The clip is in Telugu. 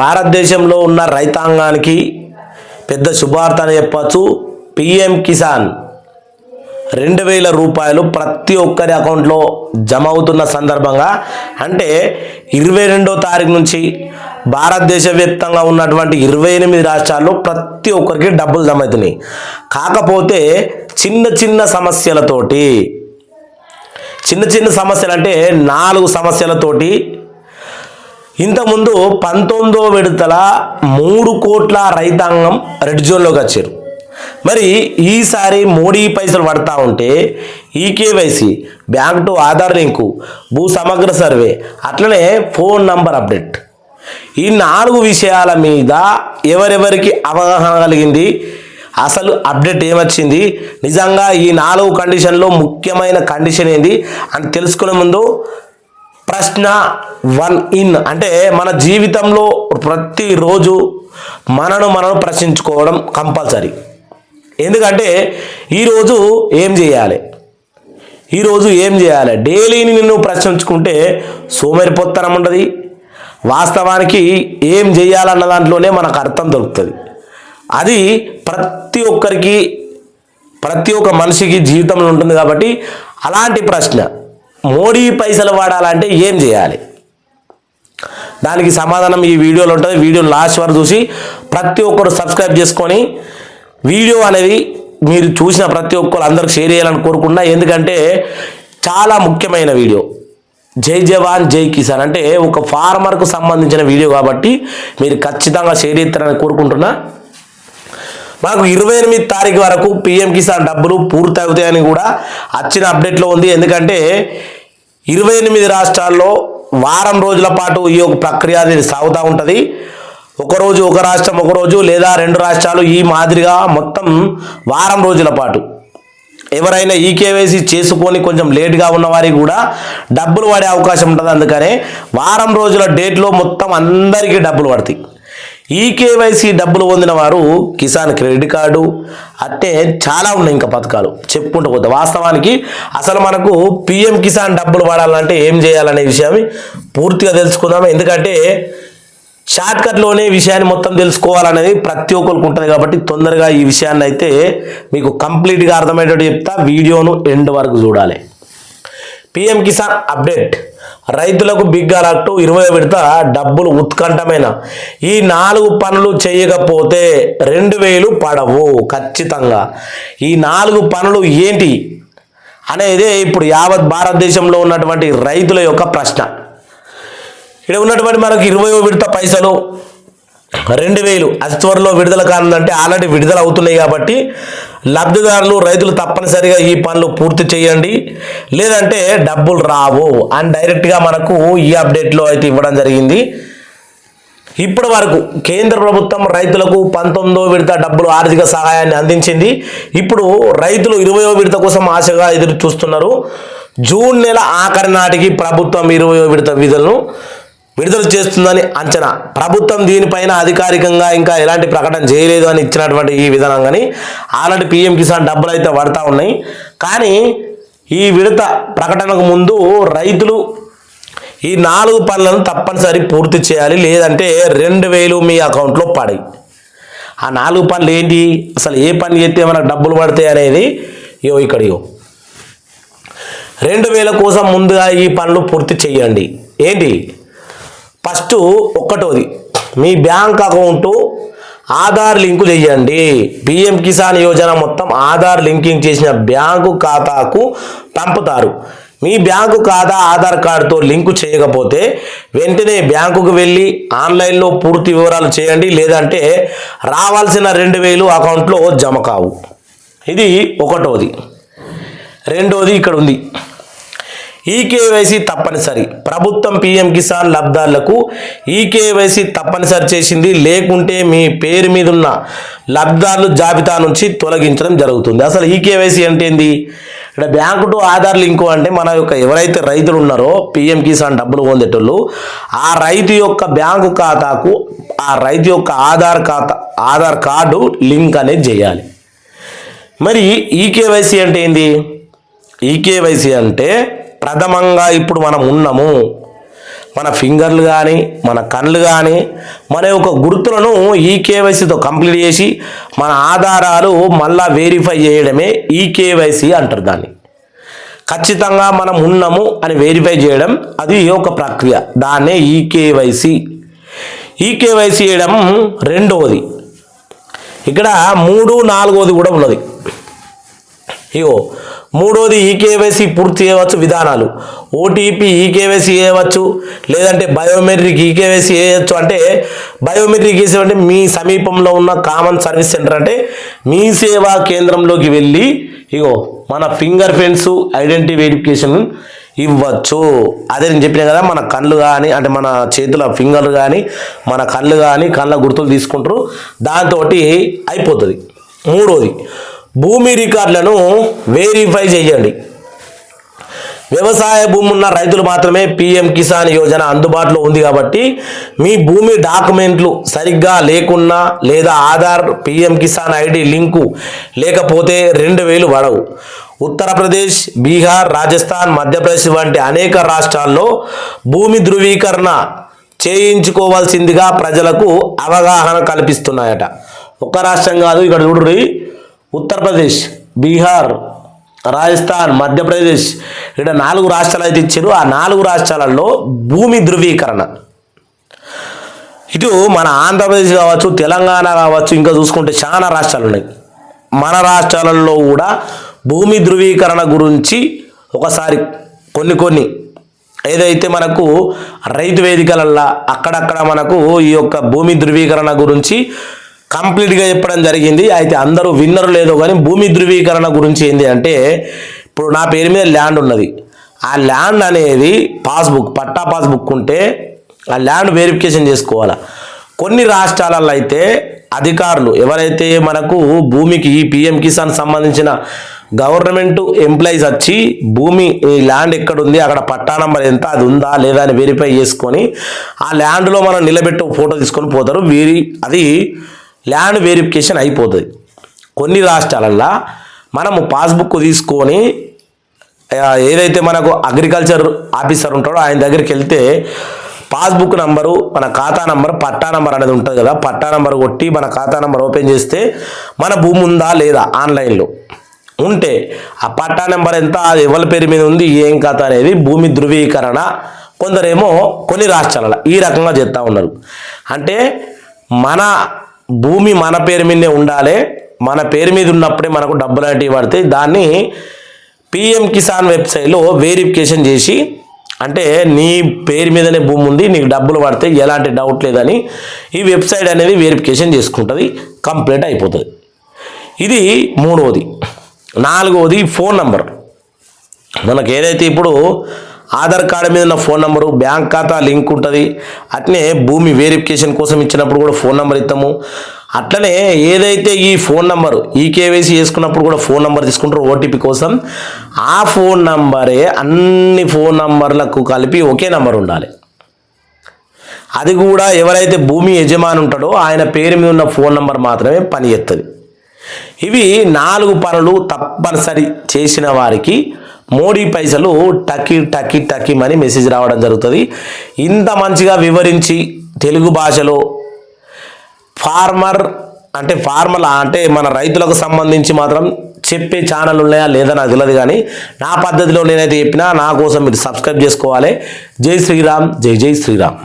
భారతదేశంలో ఉన్న రైతాంగానికి పెద్ద శుభార్త అని చెప్పచ్చు. పిఎం కిసాన్ రెండు వేల రూపాయలు ప్రతి ఒక్కరి అకౌంట్లో జమ అవుతున్న సందర్భంగా అంటే ఇరవై రెండో తారీఖు నుంచి భారతదేశ వ్యాప్తంగా ఉన్నటువంటి ఇరవై ఎనిమిది రాష్ట్రాల్లో ప్రతి ఒక్కరికి డబ్బులు జమ అవుతున్నాయి. కాకపోతే చిన్న చిన్న సమస్యలతోటి చిన్న చిన్న సమస్యలు అంటే నాలుగు సమస్యలతోటి ఇంతకుముందు పంతొమ్మిదో విడతల మూడు కోట్ల రైతాంగం రెడ్ జోన్లోకి వచ్చారు. మరి ఈసారి మోడీ పైసలు పడతా ఉంటే eKYC bank to Aadhaar link భూ సమగ్ర సర్వే అట్లనే ఫోన్ నంబర్ అప్డేట్. ఈ నాలుగు విషయాల మీద ఎవరెవరికి అవగాహన కలిగింది? అసలు అప్డేట్ ఏమొచ్చింది? నిజంగా ఈ నాలుగు కండిషన్లో ముఖ్యమైన కండిషన్ ఏంది? అని తెలుసుకునే ముందు ప్రశ్న వన్ ఇన్. అంటే మన జీవితంలో ప్రతిరోజు మనను మనను ప్రశ్నించుకోవడం కంపల్సరీ. ఎందుకంటే ఈరోజు ఏం చేయాలి? ఈరోజు ఏం చేయాలి? డైలీని నిన్ను ప్రశ్నించుకుంటే సోమరిపోత్తనం ఉండదు. వాస్తవానికి ఏం చేయాలన్న దాంట్లోనే మనకు అర్థం దొరుకుతుంది. అది ప్రతి ఒక్కరికి ప్రతి ఒక్క మనిషికి జీవితంలో ఉంటుంది కాబట్టి అలాంటి ప్రశ్న. మోడీ పైసలు వాడాలంటే ఏం చేయాలి? దానికి సమాధానం ఈ వీడియోలో ఉంటుంది. వీడియో లాస్ట్ వరకు చూసి ప్రతి ఒక్కరు సబ్స్క్రైబ్ చేసుకొని వీడియో అనేది మీరు చూసిన ప్రతి ఒక్కరు అందరికి షేర్ చేయాలని కోరుకున్నా ఎందుకంటే చాలా ముఖ్యమైన వీడియో. జై జవాన్ జై కిసాన్. అంటే ఒక ఫార్మర్కు సంబంధించిన వీడియో కాబట్టి మీరు ఖచ్చితంగా షేర్ చేస్తారని కోరుకుంటున్నా. మనకు ఇరవై ఎనిమిది తారీఖు వరకు పిఎం కిసాన్ డబ్బులు పూర్తి అవుతాయని కూడా వచ్చిన అప్డేట్లో ఉంది. ఎందుకంటే ఇరవై ఎనిమిది రాష్ట్రాల్లో వారం రోజుల పాటు ఈ యొక్క ప్రక్రియ అనేది సాగుతూ ఉంటుంది. ఒకరోజు ఒక రాష్ట్రం ఒక రోజు లేదా రెండు రాష్ట్రాలు ఈ మాదిరిగా మొత్తం వారం రోజుల పాటు ఎవరైనా ఈ కేవైసీ చేసుకొని కొంచెం లేట్గా ఉన్న వారికి కూడా డబ్బులు పడే అవకాశం ఉంటుంది. అందుకనే వారం రోజుల డేట్లో మొత్తం అందరికీ డబ్బులు పడతాయి. ఈ కేవైసీ డబ్బులు పొందిన వారు కిసాన్ క్రెడిట్ కార్డు అంటే చాలా ఉన్నాయి ఇంకా పథకాలు. చెప్పుకుంటూ పోతే వాస్తవానికి అసలు మనకు పిఎం కిసాన్ డబ్బులు పడాలంటే ఏం చేయాలనే విషయాన్ని పూర్తిగా తెలుసుకుందాం ఎందుకంటే షార్ట్కట్లోనే విషయాన్ని మొత్తం తెలుసుకోవాలనేది ప్రతి ఒక్కరికి ఉంటుంది కాబట్టి తొందరగా ఈ విషయాన్ని అయితే మీకు కంప్లీట్గా అర్థమయ్యేటట్టు చెప్తా. వీడియోను ఎండ్ వరకు చూడాలి. PM Kisan update. రైతులకు బిగ్ అలర్ట్ ఇరవై విడత డబ్బులు ఉత్కంఠమైన. ఈ నాలుగు పనులు చేయకపోతే రెండు వేలు పడవు ఖచ్చితంగా. ఈ నాలుగు పనులు ఏంటి? అనేది ఇప్పుడు యావత్ భారతదేశంలో ఉన్నటువంటి రైతుల యొక్క ప్రశ్న. ఇక్కడ ఉన్నటువంటి మనకు ఇరవై విడత పైసలు రెండు వేలు. అతి త్వరలో విడుదల కానుందంటే ఆల్రెడీ విడుదల అవుతున్నాయి కాబట్టి లబ్ధిదారులు రైతులు తప్పనిసరిగా ఈ పనులు పూర్తి చేయండి. లేదంటే డబ్బులు రావు అని డైరెక్ట్గా మనకు ఈ అప్డేట్లో అయితే ఇవ్వడం జరిగింది. ఇప్పటి వరకు కేంద్ర ప్రభుత్వం రైతులకు పంతొమ్మిదో విడత డబ్బులు ఆర్థిక సహాయాన్ని అందించింది. ఇప్పుడు రైతులు ఇరవయో విడత కోసం ఆశగా ఎదురు చూస్తున్నారు జూన్ నెల ఆఖరి నాటికి ప్రభుత్వం ఇరవయో విడత విధులను విడుదల చేస్తుందని అంచనా. ప్రభుత్వం దీనిపైన అధికారికంగా ఇంకా ఎలాంటి ప్రకటన చేయలేదు అని ఇచ్చినటువంటి ఈ విధానం కానీ ఆల్రెడీ పిఎం కిసాన్ డబ్బులు అయితే పడతా ఉన్నాయి. కానీ ఈ విడత ప్రకటనకు ముందు రైతులు ఈ నాలుగు పనులను తప్పనిసరి పూర్తి చేయాలి లేదంటే రెండు వేలు మీ అకౌంట్లో పడాయి. ఆ నాలుగు పనులు ఏంటి? అసలు ఏ పని చేస్తే మనకు డబ్బులు పడతాయి అనేది ఇగో ఇక్కడియో రెండు వేల కోసం ముందుగా ఈ పనులు పూర్తి చేయండి. ఏంటి? ఫస్ట్ ఒక్కటోది. మీ బ్యాంక్ అకౌంటు ఆధార్ లింకు చేయండి. పిఎం కిసాన్ యోజన మొత్తం ఆధార్ లింకింగ్ చేసిన బ్యాంకు ఖాతాకు పంపుతారు. మీ బ్యాంకు ఖాతా ఆధార్ కార్డుతో లింకు చేయకపోతే వెంటనే బ్యాంకుకు వెళ్ళి ఆన్లైన్లో పూర్తి వివరాలు చేయండి. లేదంటే రావాల్సిన రెండు వేలు అకౌంట్లో జమ కావు. ఇది ఒకటోది. రెండోది ఇక్కడ ఉంది ఈకేవైసీ తప్పనిసరి. ప్రభుత్వం పిఎం కిసాన్ లబ్ధాలకు ఈకేవైసీ తప్పనిసరి చేసింది. లేకుంటే మీ పేరు మీద ఉన్న లబ్ధాలు జాబితా నుంచి తొలగించడం జరుగుతుంది. అసలు ఈకేవైసీ అంటే ఏంది? ఇక్కడ బ్యాంకు టు ఆధార్ లింకు అంటే మన యొక్క ఎవరైతే రైతులు ఉన్నారో పిఎం కిసాన్ డబ్బులు పొందేటోళ్ళు ఆ రైతు యొక్క బ్యాంకు ఖాతాకు ఆ రైతు యొక్క ఆధార్ ఖాతా ఆధార్ కార్డు లింక్ అనేది చేయాలి. మరి ఈకేవైసీ అంటే ఏంది? ఈకేవైసీ అంటే ప్రథమంగా ఇప్పుడు మనం ఉన్నాము. మన ఫింగర్లు కానీ మన కళ్ళు కానీ మన యొక్క గుర్తులను ఈ కేవైసీతో కంప్లీట్ చేసి మన ఆధారాలు మళ్ళా వెరిఫై చేయడమే ఈ కేవైసీ అంటారు దాన్ని. ఖచ్చితంగా మనం ఉన్నాము అని వెరిఫై చేయడం అది ఒక ప్రక్రియ. దాన్నే ఈ కేవైసీ ఈ కేవైసీ చేయడం రెండవది. ఇక్కడ మూడు నాలుగవది కూడా ఉన్నది. ఇగో మూడోది ఈకేవైసీ పూర్తి చేయవచ్చు విధానాలు. ఓటీపీ ఈకేవైసీ చేయవచ్చు లేదంటే బయోమెట్రిక్ ఈకేవైసీ చేయవచ్చు అంటే బయోమెట్రిక్ వేసే అంటే మీ సమీపంలో ఉన్న కామన్ సర్వీస్ సెంటర్ అంటే మీ సేవా కేంద్రంలోకి వెళ్ళి ఇగో మన ఫింగర్ ప్రింట్స్ ఐడెంటిటీ వెరిఫికేషన్ ఇవ్వచ్చు. అదే నేను చెప్పిన కదా మన కళ్ళు కానీ అంటే మన చేతుల ఫింగర్లు కానీ మన కళ్ళు కానీ కళ్ళ గుర్తులు తీసుకుంటారు. దాంతో అయిపోతుంది. మూడోది భూమి రికార్డులను వెరిఫై చేయండి. వ్యవసాయ భూమి ఉన్న రైతులు మాత్రమే పిఎం కిసాన్ యోజన అందుబాటులో ఉంది కాబట్టి మీ భూమి డాక్యుమెంట్లు సరిగ్గా లేకున్నా లేదా Aadhaar PM Kisan ID link లేకపోతే రెండు వేలు పడవు ఉత్తరప్రదేశ్ బీహార్ రాజస్థాన్ మధ్యప్రదేశ్ వంటి అనేక రాష్ట్రాల్లో భూమి ధృవీకరణ చేయించుకోవాల్సిందిగా ప్రజలకు అవగాహన కల్పిస్తున్నాయట. ఒక రాష్ట్రం కాదు ఇక్కడ చూడండి ఉత్తరప్రదేశ్ బీహార్ రాజస్థాన్ మధ్యప్రదేశ్ ఇక్కడ నాలుగు రాష్ట్రాలు అయితే ఇచ్చారు. ఆ నాలుగు రాష్ట్రాలలో భూమి ధృవీకరణ. ఇటు మన ఆంధ్రప్రదేశ్ కావచ్చు తెలంగాణ కావచ్చు ఇంకా చూసుకుంటే చాలా రాష్ట్రాలు ఉన్నాయి. మన రాష్ట్రాలలో కూడా భూమి ధృవీకరణ గురించి ఒకసారి కొన్ని కొన్ని ఏదైతే మనకు రైతు వేదికలల్లా అక్కడక్కడ మనకు ఈ యొక్క భూమి ధృవీకరణ గురించి కంప్లీట్గా చెప్పడం జరిగింది. అయితే అందరూ విన్నరు లేదో కానీ భూమి ధృవీకరణ గురించి ఏంటి అంటే ఇప్పుడు నా పేరు మీద ల్యాండ్ ఉన్నది. ఆ ల్యాండ్ అనేది పాస్బుక్ పట్టా పాస్బుక్ ఉంటే ఆ ల్యాండ్ వెరిఫికేషన్ చేసుకోవాలా. కొన్ని రాష్ట్రాలలో అయితే అధికారులు ఎవరైతే మనకు భూమికి ఈ పిఎం కిసాన్ సంబంధించిన గవర్నమెంట్ ఎంప్లాయీస్ వచ్చి భూమి ఈ ల్యాండ్ ఎక్కడ ఉంది అక్కడ పట్టా నంబర్ ఎంత అది ఉందా లేదా అని వెరిఫై చేసుకొని ఆ ల్యాండ్లో మనం నిలబెట్టి ఫోటో తీసుకొని పోతారు. వీరి అది ల్యాండ్ వెరిఫికేషన్ అయిపోతుంది. కొన్ని రాష్ట్రాలల్లో మనము పాస్బుక్ తీసుకొని ఏదైతే మనకు అగ్రికల్చర్ ఆఫీసర్ ఉంటాడో ఆయన దగ్గరికి వెళ్తే పాస్బుక్ నంబరు మన ఖాతా నంబర్ పట్టా నంబర్ అనేది ఉంటుంది కదా పట్టా నంబర్ కొట్టి మన ఖాతా నంబర్ ఓపెన్ చేస్తే మన భూమి ఉందా లేదా ఆన్లైన్లో. ఉంటే ఆ పట్టా నెంబర్ ఎంత అది ఎవరి పేరు మీద ఉంది ఏం కథ అనేది భూమి ధృవీకరణ కొందరేమో కొన్ని రాష్ట్రాలలో ఈ రకంగా చేస్తూ ఉన్నారు. అంటే మన భూమి మన పేరు మీదే ఉండాలి. మన పేరు మీద ఉన్నప్పుడే మనకు డబ్బులు అనేటివి పడతాయి దాన్ని పిఎం కిసాన్ వెబ్సైట్లో వెరిఫికేషన్ చేసి అంటే నీ పేరు మీదనే భూమి ఉంది నీకు డబ్బులు పడితే ఎలాంటి డౌట్ లేదని ఈ వెబ్సైట్ అనేది వెరిఫికేషన్ చేసుకుంటుంది కంప్లీట్ అయిపోతుంది. ఇది మూడవది. నాలుగవది ఫోన్ నంబర్ మనకు ఏదైతే ఇప్పుడు ఆధార్ కార్డు మీద ఉన్న ఫోన్ నెంబరు బ్యాంక్ ఖాతా లింక్ ఉంటుంది. అట్నే భూమి వెరిఫికేషన్ కోసం ఇచ్చినప్పుడు కూడా ఫోన్ నెంబర్ ఇస్తాము అట్లనే ఏదైతే ఈ ఫోన్ నంబరు ఈ కేవైసీ చేసుకున్నప్పుడు కూడా ఫోన్ నంబర్ తీసుకుంటారు ఓటీపీ కోసం. ఆ ఫోన్ నంబరే అన్ని ఫోన్ నంబర్లకు కలిపి ఒకే నంబర్ ఉండాలి. అది కూడా ఎవరైతే భూమి యజమాని ఉంటాడో ఆయన పేరు మీద ఉన్న ఫోన్ నంబర్ మాత్రమే పనిచేస్తుంది ఇవి నాలుగు పనులు తప్పనిసరి చేసిన వారికి మోడీ పైసలు టకి టకి టకి అని మెసేజ్ రావడం జరుగుతుంది. ఇంత మంచిగా వివరించి తెలుగు భాషలో ఫార్మర్ అంటే ఫార్మలా అంటే మన రైతులకు సంబంధించి మాత్రం చెప్పే ఛానల్ ఉన్నాయా లేదా నాకు తెలియదు కానీ నా పద్ధతిలో నేనైతే చెప్పినా నా కోసం మీరు సబ్స్క్రైబ్ చేసుకోవాలి. జై శ్రీరామ్ జై జై శ్రీరామ్.